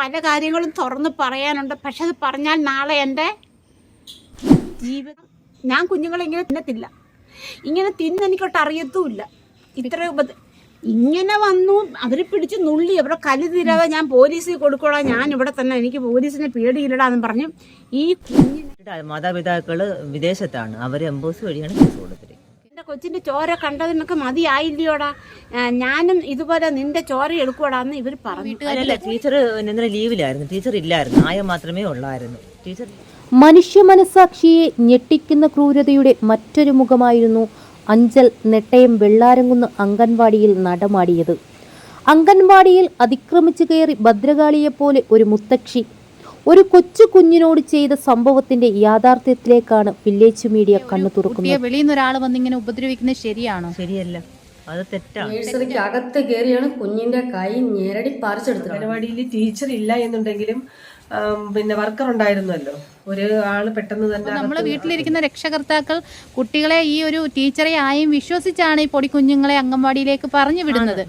പല കാര്യങ്ങളും തുറന്ന് പറയാനുണ്ട്. പക്ഷെ അത് പറഞ്ഞാൽ നാളെ എന്റെ ജീവിതം ഞാൻ കുഞ്ഞുങ്ങളെ ഇങ്ങനെ തിന്നത്തില്ല. ഇങ്ങനെ തിന്ന് എനിക്കൊട്ട് അറിയത്തുമില്ല. ഇത്ര ഇങ്ങനെ വന്നു അവരെ പിടിച്ച് നുള്ളി അവിടെ കല്ല് തീരാതെ ഞാൻ പോലീസിൽ കൊടുക്കോളാം ഞാൻ ഇവിടെ തന്നെ എനിക്ക് പോലീസിനെ പേടിയില്ലടാന്ന് പറഞ്ഞു ഈ കുഞ്ഞിന് ഇവിടെ മാതാപിതാക്കൾ വിദേശത്താണ്. അവർ എംബോസ് വഴിയാണ് കേസ് കൊടുത്തത് കൊച്ചിന്റെ ചോര കണ്ടതിനൊക്കെ മതിയായില്ലയോടാ? ഞാനും ഇതുപോലെ നിന്റെ ചോര എടുക്കൂടാന്ന് ഇവർ പറഞ്ഞു. അല്ലല്ല ടീച്ചർ ഇന്നലെ ലീവിലായിരുന്നു. ടീച്ചർ ഇല്ലായിരുന്നു. ആയ മാത്രമേ ഉള്ളായിരുന്നു. ടീച്ചർ മനുഷ്യ മനസാക്ഷിയെ ഞെട്ടിക്കുന്ന ക്രൂരതയുടെ മറ്റൊരു മുഖമായിരുന്നു അഞ്ചൽ നെട്ടയം വെള്ളാരംകുന്ന് അംഗൻവാടിയിൽ നടമാടിയത്. അംഗൻവാടിയിൽ അതിക്രമിച്ചു കയറി ഭദ്രകാളിയെപ്പോലെ ഒരു മുത്തക്ഷി ഒരു കൊച്ചു കുഞ്ഞിനോട് ചെയ്ത സംഭവത്തിന്റെ യാഥാർത്ഥ്യത്തിലേക്കാണ് വില്ലേജ് മീഡിയ കണ്ണു തുറക്കുന്നത്. വെളിയിൽ നിന്ന് ഒരാൾ വന്നിങ്ങനെ ഉപദ്രവിക്കുന്നത് ശരിയാണോ? ശരിയല്ല. അത് തെറ്റാണ്. നഴ്സറിക്ക് അകത്ത് കയറിയാണ് കുഞ്ഞിന്റെ കൈ ഞെരടി പറിച്ചെടുത്തത്. പരിപാടിയിൽ ടീച്ചർ ഇല്ല എന്നുണ്ടെങ്കിലും പിന്നെ വർക്കർ ഉണ്ടായിരുന്നല്ലോ. ഒരു ആൾ പെട്ടെന്ന് തന്നെ നമ്മൾ വീട്ടിലിരിക്കുന്ന രക്ഷകർത്താക്കൾ കുട്ടികളെ ഈ ഒരു ടീച്ചറെ ആയും വിശ്വസിച്ചാണ് ഈ പൊടി കുഞ്ഞുങ്ങളെ അംഗൻവാടിയിലേക്ക് പറഞ്ഞു വിടുന്നത്.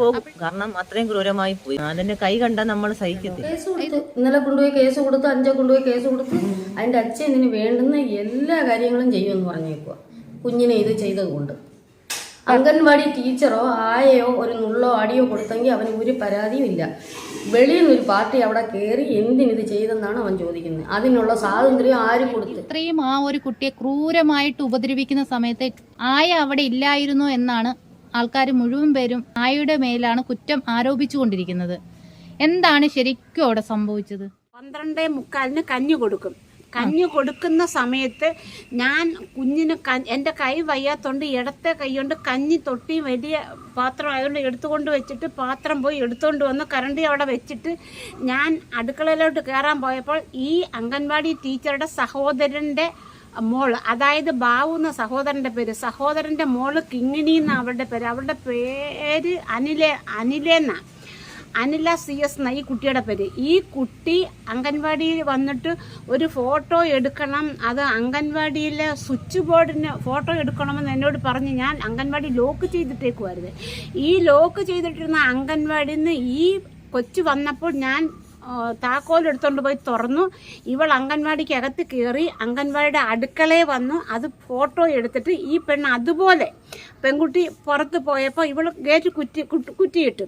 പോകും കാരണം അത്രയും ക്രൂരമായി പോയി. അതിന്റെ കൈ കണ്ട നമ്മൾ സഹിക്കത്തില്ല. കേസ് കൊടുത്തു. ഇന്നലെ കൊണ്ടുപോയി കേസ് കൊടുത്തു അഞ്ചോ കൊണ്ടുപോയി കേസ് കൊടുത്തു. അതിന്റെ അച്ഛൻ ഇതിന് വേണ്ടുന്ന എല്ലാ കാര്യങ്ങളും ചെയ്യുമെന്ന് പറഞ്ഞേക്കുക കുഞ്ഞിനെ ഇത് ചെയ്തത് കൊണ്ട് അംഗൻവാടി ടീച്ചറോ ആയയോ ഒരു നുള്ളോ അടിയോ കൊടുത്തെങ്കിൽ അവന് ഒരു പരാതിയും ഇല്ല. വെളിയിൽ നിന്ന് ഒരു പാർട്ടി അവിടെ കയറി എന്തിനിത് ചെയ്തെന്നാണ് അവൻ ചോദിക്കുന്നത്. അതിനുള്ള സ്വാതന്ത്ര്യം ആര് കൊടുത്തു? ഇത്രയും ആ ഒരു കുട്ടിയെ ക്രൂരമായിട്ട് ഉപദ്രവിക്കുന്ന സമയത്ത് ആയ അവിടെ ഇല്ലായിരുന്നു എന്നാണ് ആൾക്കാർ മുഴുവൻ പേരും ആയയുടെ മേലാണ് കുറ്റം ആരോപിച്ചുകൊണ്ടിരിക്കുന്നത്. എന്താണ് ശരിക്കും അവിടെ സംഭവിച്ചത്? പന്ത്രണ്ടേ മുക്കാലിന് കഞ്ഞി കൊടുക്കും. കഞ്ഞി കൊടുക്കുന്ന സമയത്ത് ഞാൻ കുഞ്ഞിന് എന്റെ കൈ വയ്യാത്തോണ്ട് ഇടത്തെ കൈ കൊണ്ട് കഞ്ഞി തൊട്ടി വലിയ പാത്രം ആയതുകൊണ്ട് എടുത്തുകൊണ്ട് വെച്ചിട്ട് പാത്രം പോയി എടുത്തുകൊണ്ട് വന്ന് കരണ്ടി അവിടെ വെച്ചിട്ട് ഞാൻ അടുക്കളയിലോട്ട് കയറാൻ പോയപ്പോൾ ഈ അംഗൻവാടി ടീച്ചറുടെ സഹോദരന്റെ മോൾ അതായത് ബാവു എന്ന സഹോദരന്റെ പേര് സഹോദരന്റെ മോൾ കിങ്ങിണി എന്ന അവളുടെ പേര് അവളുടെ പേര് അനിലേ അനിലേന്നാ. അനില സി എസ് എന്ന ഈ കുട്ടിയുടെ പേര്. ഈ കുട്ടി അംഗൻവാടിയിൽ വന്നിട്ട് ഒരു ഫോട്ടോ എടുക്കണം. അത് അംഗൻവാടിയിലെ സ്വിച്ച് ബോർഡിന് ഫോട്ടോ എടുക്കണമെന്ന് എന്നോട് പറഞ്ഞ് ഞാൻ അംഗൻവാടി ലോക്ക് ചെയ്തിട്ടേക്കുമായിരുന്നു ഈ ലോക്ക് ചെയ്തിട്ടിരുന്ന അംഗൻവാടിയിൽ നിന്ന് ഈ കൊച്ചു വന്നപ്പോൾ ഞാൻ എടുത്തോണ്ട് പോയി തുറന്നു. ഇവൾ അംഗൻവാടിക്ക് അകത്ത് കയറി അംഗൻവാടിയുടെ അടുക്കളയെ വന്നു. അത് ഫോട്ടോ എടുത്തിട്ട് ഈ പെണ്ണ് അതുപോലെ പെൺകുട്ടി പുറത്ത് പോയപ്പോൾ ഇവൾ ഗേറ്റ് കുറ്റി കുറ്റിയിട്ടു.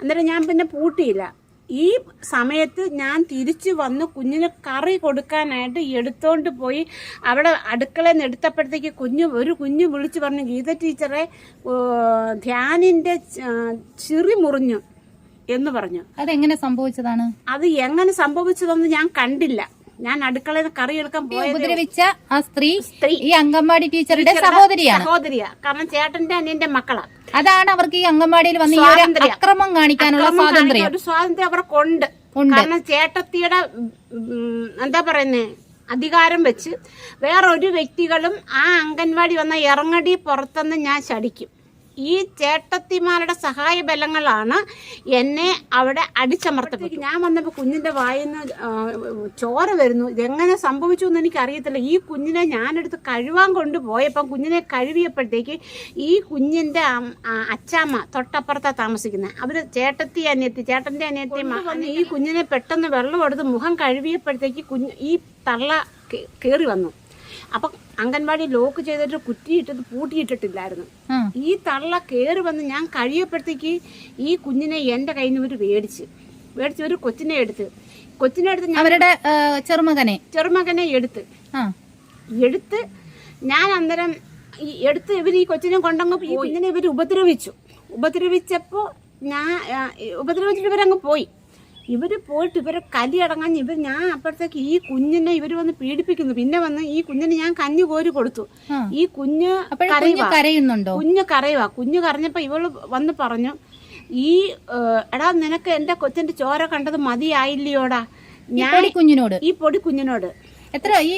അന്നേരം ഞാൻ പിന്നെ പൂട്ടിയില്ല. ഈ സമയത്ത് ഞാൻ തിരിച്ചു വന്ന്. കുഞ്ഞിന് കറി കൊടുക്കാനായിട്ട് എടുത്തോണ്ട് പോയി. അവിടെ അടുക്കളയിൽ നിന്ന് എടുത്തപ്പോഴത്തേക്ക് കുഞ്ഞ് ഒരു കുഞ്ഞ് വിളിച്ചു പറഞ്ഞു ഗീത ടീച്ചറെ ധ്യാനിന്റെ ചിറി മുറിഞ്ഞു. എന്ന് പറഞ്ഞു. അതെങ്ങനെ സംഭവിച്ചതാണ്? അത് എങ്ങനെ സംഭവിച്ചതെന്ന് ഞാൻ കണ്ടില്ല. ഞാൻ അടുക്കളയിൽ കറി എടുക്കാൻ ഉപദ്രവിച്ച ആ സ്ത്രീ സ്ത്രീ. ഈ അംഗൻവാടി ടീച്ചറുടെ സഹോദരിയാണ്. സഹോദരിയാ. കാരണം ചേട്ടന്റെ അനിയന്റെ മക്കളാ. അതാണ് അവർക്ക് ഈ അംഗൻവാടിയിൽ വന്ന് ഈ ഒരു അക്രമം കാണിക്കാനുള്ള സ്വാതന്ത്ര്യം. ഒരു സ്വാതന്ത്ര്യം അവർക്കുണ്ട്. ഉണ്ട്. കാരണം ചേട്ടത്തിയുടെ എന്താ പറയുന്നേ അധികാരം വെച്ച് വേറൊരു ഒരു വ്യക്തികളും ആ അംഗൻവാടി വന്ന ഇറങ്ങടി പുറത്തുനിന്ന് ഞാൻ ശടിക്കും ഈ ചേട്ടത്തിമാരുടെ സഹായ ബലങ്ങളാണ് എന്നെ അവിടെ അടിച്ചമർത്തപ്പെട്ടു ഞാൻ വന്നപ്പോൾ കുഞ്ഞിന്റെ വായിന്ന് ചോര വരുന്നു. ഇതെങ്ങനെ സംഭവിച്ചു എന്ന് എനിക്കറിയത്തില്ല. ഈ കുഞ്ഞിനെ ഞാനെടുത്ത് കഴുവാൻ കൊണ്ടുപോയപ്പം കുഞ്ഞിനെ കഴുകിയപ്പോഴത്തേക്ക് ഈ കുഞ്ഞിന്റെ അച്ചാമ്മ തൊട്ടപ്പുറത്താണ് താമസിക്കുന്നത് അവർ ചേട്ടത്തി അനിയത്തി ചേട്ടന്റെ അനിയത്തി വന്ന് ഈ കുഞ്ഞിനെ പെട്ടെന്ന് വെള്ളം എടുത്ത് മുഖം കഴുകിയപ്പോഴത്തേക്ക് കുഞ്ഞ് ഈ തള്ള കയറി വന്നു. അപ്പം അംഗൻവാടി ലോക്ക് ചെയ്തിട്ട് കുറ്റിയിട്ടത് പൂട്ടിയിട്ടിട്ടില്ലായിരുന്നു. ഈ തള്ള കയറി വന്ന് ഞാൻ കഴിയപ്പോഴത്തേക്ക് ഈ കുഞ്ഞിനെ എന്റെ കയ്യിൽ നിന്ന് ഒരു മേടിച്ച് മേടിച്ച് ഒരു കൊച്ചിനെ എടുത്ത് കൊച്ചിനെ എടുത്ത് അവരുടെ ചെറുമകനെ? ചെറുമകനെ എടുത്ത്. എടുത്ത് ഞാൻ അന്നേരം ഈ എടുത്ത് ഇവർ ഈ കൊച്ചിനെ കൊണ്ടങ്ങ് പോയി. ഇങ്ങനെ ഇവർ ഉപദ്രവിച്ചു. ഉപദ്രവിച്ചപ്പോൾ ഞാൻ ഉപദ്രവിച്ചിട്ട് ഇവരങ്ങ് പോയി. ഇവർ പോയിട്ട് ഇവരെ കലി അടങ്ങാൻ ഇവർ ഞാൻ അപ്പോഴത്തേക്ക് ഈ കുഞ്ഞിനെ ഇവർ വന്ന് പീഡിപ്പിക്കുന്നു. പിന്നെ വന്ന് ഈ കുഞ്ഞിന് ഞാൻ കഞ്ഞു കോരി കൊടുത്തു. ഈ കുഞ്ഞ് കരയുന്നുണ്ടോ? കുഞ്ഞ് കരയുവാ. കുഞ്ഞ് കരഞ്ഞപ്പോൾ ഇവൾ വന്ന് പറഞ്ഞു ഈ എടാ നിനക്ക് എന്റെ കൊച്ചിന്റെ ചോര കണ്ടത് മതിയായില്ലയോടാ? ഞാൻ കുഞ്ഞിനോട്. ഈ പൊടി കുഞ്ഞിനോട്. എത്ര ഈ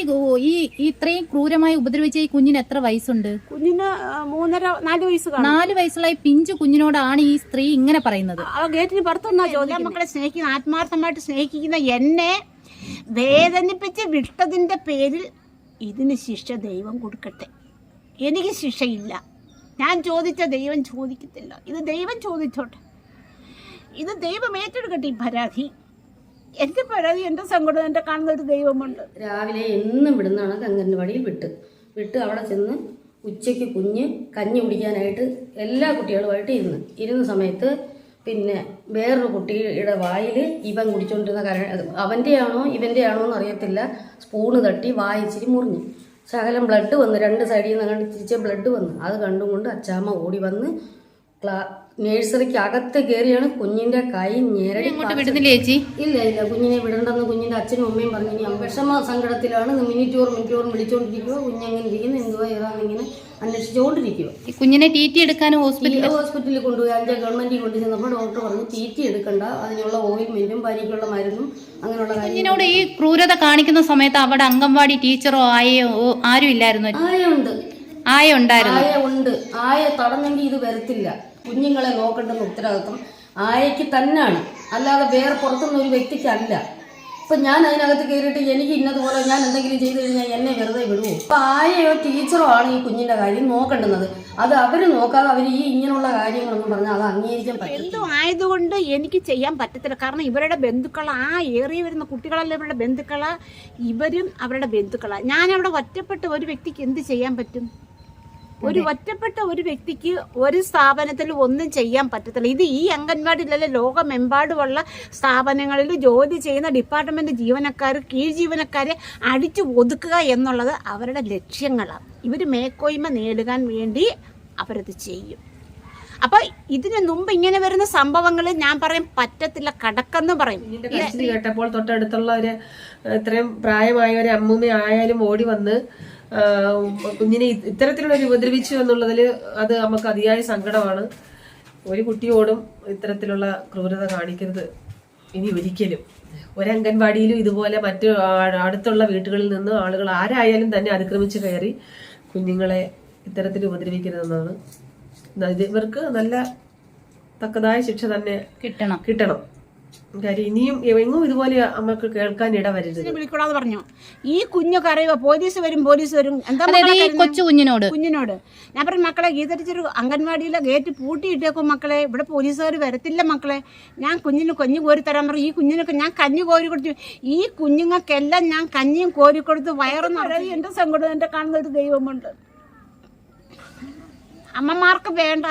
ഈ ഇത്രയും ക്രൂരമായി ഉപദ്രവിച്ച ഈ കുഞ്ഞിന് എത്ര വയസ്സുണ്ട്? കുഞ്ഞിന് മൂന്നര നാല് വയസ്സ് നാല് വയസ്സുള്ള ഈ പിഞ്ചു കുഞ്ഞിനോടാണ് ഈ സ്ത്രീ ഇങ്ങനെ പറയുന്നത്. ആ ഗേറ്റിന് പുറത്തുനിന്നാ ചോദ്യം മക്കളെ സ്നേഹിക്കുന്ന ആത്മാർത്ഥമായിട്ട് സ്നേഹിക്കുന്ന എന്നെ വേദനിപ്പിച്ച് വിട്ടതിന്റെ പേരിൽ ഇതിന് ശിക്ഷ ദൈവം കൊടുക്കട്ടെ. എനിക്ക് ശിക്ഷയില്ല. ഞാൻ ചോദിച്ച ദൈവം ചോദിക്കത്തില്ല. ഇത് ദൈവം ചോദിച്ചോട്ടെ. ഇത് ദൈവം ഏറ്റെടുക്കട്ടെ ഈ പരാതി. എന്റെ പരാതി എന്റെ സങ്കടം എന്റെ കാണുന്ന ഒരു ദൈവമുണ്ട്. രാവിലെ എന്നും വിടുന്നതാണ് അംഗൻവാടിയിൽ വിട്ട്. വിട്ട് അവിടെ ചെന്ന് ഉച്ചയ്ക്ക് കുഞ്ഞ് കഞ്ഞി കുടിക്കാനായിട്ട് എല്ലാ കുട്ടികളുമായിട്ട് ഇരുന്ന്. ഇരുന്ന സമയത്ത് പിന്നെ വേറൊരു കുട്ടിയുടെ വായിൽ ഇവൻ കുടിച്ചുകൊണ്ടിരുന്ന ആണോ ഇവന്റെ ആണോ എന്ന് അറിയത്തില്ല സ്പൂണ് തട്ടി വായിച്ചിരി മുറിഞ്ഞു. ശകലം ബ്ലഡ് വന്ന് രണ്ട് സൈഡിൽ നിന്ന് കണ്ട് തിരിച്ച് ബ്ലഡ് വന്ന്. അത് കണ്ടും കൊണ്ട് അച്ചാമ്മ ഓടി വന്ന് ക്ലാ നേഴ്സറിക്ക് അകത്ത് കയറിയാണ് കുഞ്ഞിന്റെ കൈ ഞെരടി ഇങ്ങോട്ട് വിടുന്നില്ലേ ചേച്ചി? ഇല്ല ഇല്ല കുഞ്ഞിനെ വിടണ്ടെന്ന് കുഞ്ഞിന്റെ അച്ഛനും അമ്മയും പറഞ്ഞു. ഇനി വിഷമ സങ്കടത്തിലാണ് മിനിറ്റോറും മിനിറ്റോറും വിളിച്ചുകൊണ്ടിരിക്കുക കുഞ്ഞെങ്ങനെ ഇരിക്കുന്നു എന്തുവാ ഏതാണെന്നിങ്ങനെ അന്വേഷിച്ചുകൊണ്ടിരിക്കുക ഈ കുഞ്ഞിനെ ടി ടി എടുക്കാനും ഹോസ്പിറ്റലിൽ? ഹോസ്പിറ്റലിൽ കൊണ്ടുപോയി അതിന്റെ ഗവൺമെന്റിൽ കൊണ്ടു ചെന്നപ്പോൾ ഡോക്ടർ പറഞ്ഞു ടി ടി എടുക്കണ്ട അതിനുള്ള ഓയിൽമെന്റും പരിക്കുള്ള മരുന്നും അങ്ങനെയുള്ള കുഞ്ഞിനോട് ഈ ക്രൂരത കാണിക്കുന്ന സമയത്ത് അവിടെ അംഗൻവാടി ടീച്ചറോ ആയോ ആരും ഇല്ലായിരുന്നു ആയുണ്ട് ആയ ഉണ്ടായിരുന്നു. ആയ ഉണ്ട്. ആയ തടഞ്ഞെങ്കിൽ ഇത് വരത്തില്ല. കുഞ്ഞുങ്ങളെ നോക്കേണ്ടുന്ന ഉത്തരവാദിത്വം ആയയ്ക്ക് തന്നെയാണ്. അല്ലാതെ വേറെ പുറത്തുനിന്ന് ഒരു വ്യക്തിക്കല്ല. ഇപ്പൊ ഞാൻ അതിനകത്ത് കയറിയിട്ട് എനിക്ക് ഇന്നതുപോലെ ഞാൻ എന്തെങ്കിലും ചെയ്തു കഴിഞ്ഞാൽ എന്നെ വെറുതെ വിടുവോ? അപ്പൊ ആയയോ ടീച്ചറോ ആണ് ഈ കുഞ്ഞിന്റെ കാര്യം നോക്കേണ്ടുന്നത്. അത് അവർ നോക്കാതെ അവർ ഈ ഇങ്ങനെയുള്ള കാര്യങ്ങളൊന്നും പറഞ്ഞാൽ അത് അംഗീകരിക്കാൻ പറ്റും എന്തോ ആയതുകൊണ്ട് എനിക്ക് ചെയ്യാൻ പറ്റത്തില്ല. കാരണം ഇവരുടെ ബന്ധുക്കൾ ആ ഏറി വരുന്ന കുട്ടികളല്ല ഇവരുടെ ബന്ധുക്കൾ? ഇവരും അവരുടെ ബന്ധുക്കളാ. ഞാൻ അവിടെ ഒറ്റപ്പെട്ട ഒരു വ്യക്തിക്ക് എന്ത് ചെയ്യാൻ പറ്റും? ഒരു ഒറ്റപ്പെട്ട ഒരു വ്യക്തിക്ക് ഒരു സ്ഥാപനത്തിൽ ഒന്നും ചെയ്യാൻ പറ്റത്തില്ല. ഇത് ഈ അംഗൻവാടിയിലല്ല ലോകമെമ്പാടുമുള്ള സ്ഥാപനങ്ങളിൽ ജോലി ചെയ്യുന്ന ഡിപ്പാർട്ട്മെന്റ് ജീവനക്കാർ കീഴ് ജീവനക്കാരെ അടിച്ചു ഒതുക്കുക എന്നുള്ളത് അവരുടെ ലക്ഷ്യങ്ങളാണ്. ഇവർ മേക്കോയ്മ നേടുകാൻ വേണ്ടി അവരത് ചെയ്യും. അപ്പൊ ഇതിനു മുമ്പ് ഇങ്ങനെ വരുന്ന സംഭവങ്ങൾ ഞാൻ പറയും പറ്റത്തില്ല കടക്കെന്ന് പറയും. കേട്ടപ്പോൾ തൊട്ടടുത്തുള്ള ഒരു ഇത്രയും പ്രായമായ ഒരു അമ്മൂമ്മ ആയാലും ഓടി വന്ന് കുഞ്ഞിനെ ഇത്തരത്തിലുള്ള ഉപദ്രവിച്ചു എന്നുള്ളതിൽ അത് നമുക്ക് അതിയായ സങ്കടമാണ്. ഒരു കുട്ടിയോടും ഇത്തരത്തിലുള്ള ക്രൂരത കാണിക്കരുത്. ഇനി ഒരിക്കലും. ഒരു അംഗൻവാടിയിലും ഇതുപോലെ മറ്റു അടുത്തുള്ള വീട്ടുകളിൽ നിന്ന് ആളുകൾ ആരായാലും തന്നെ അതിക്രമിച്ച് കയറി കുഞ്ഞുങ്ങളെ ഇത്തരത്തിൽ ഉപദ്രവിക്കരുതെന്നാണ്. ഇവർക്ക് നല്ല തക്കതായ ശിക്ഷ തന്നെ കിട്ടണം. കിട്ടണം. കാര്യം ഇനിയും എങ്ങും ഇതുപോലെ നമുക്ക് കേൾക്കാൻ ഇട വരരുത് ഇതിനെ വിളിക്കൂടാന്ന് പറഞ്ഞു. ഈ കുഞ്ഞു കരയുക പോലീസ് വരും പോലീസ് വരും. എന്താ കൊച്ചു കുഞ്ഞിനോട്. കുഞ്ഞിനോട്. ഞാൻ പറഞ്ഞു മക്കളെ ഗീതരിച്ചൊരു അംഗൻവാടിയിലെ ഗേറ്റ് പൂട്ടിയിട്ടേക്കും മക്കളെ. ഇവിടെ പോലീസുകാർ വരത്തില്ല മക്കളെ. ഞാൻ കുഞ്ഞിന് കഞ്ഞി കോരി തരാൻ പറഞ്ഞു. ഈ കുഞ്ഞിനൊക്കെ ഞാൻ കഞ്ഞി കോരി കൊടുത്തു. ഈ കുഞ്ഞുങ്ങൾക്കെല്ലാം ഞാൻ കഞ്ഞിയും കോരി കൊടുത്ത് വയറും നിറയെ എന്റെ സങ്കടം? എന്റെ കാണുന്ന ഒരു ദൈവമുണ്ട്. അമ്മമാർക്ക് വേണ്ട.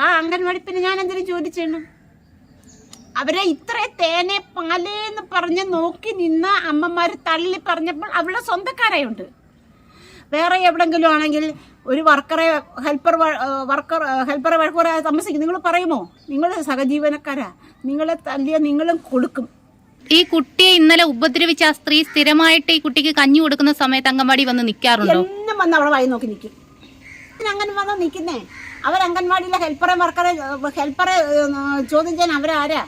ആ അംഗൻവാടി പിന്നെ ഞാൻ എന്തിനു ജോലി ചെയ്യണം? അവരെ ഇത്ര തേനെ പാലേന്ന് പറഞ്ഞ് നോക്കി നിന്ന അമ്മമാർ തള്ളി പറഞ്ഞപ്പോൾ അവളുടെ സ്വന്തക്കാരായുണ്ട്. വേറെ എവിടെങ്കിലും ആണെങ്കിൽ ഒരു വർക്കറെ ഹെൽപ്പർ വർക്കർ ഹെൽപ്പറെ വഴക്കുറെ താമസിക്കും. നിങ്ങൾ പറയുമോ? നിങ്ങൾ സഹജീവനക്കാരാ. നിങ്ങളെ തല്ലിയ നിങ്ങളും കൊടുക്കും ഈ കുട്ടിയെ ഇന്നലെ ഉപദ്രവിച്ച ആ സ്ത്രീ സ്ഥിരമായിട്ട് ഈ കുട്ടിക്ക് കഞ്ഞി കൊടുക്കുന്ന സമയത്ത് അംഗൻവാടി വന്ന് നിൽക്കാറുണ്ടോ? എന്നും വന്ന് അവളെ വായി നോക്കി നിൽക്കും. അങ്ങനെ വന്ന് നിൽക്കുന്നേ? അവർ അംഗൻവാടിയിലെ ഹെൽപ്പറെ വർക്കറെ ഹെൽപ്പറെ ചോദ്യം ചെയ്യാൻ അവരാരാ?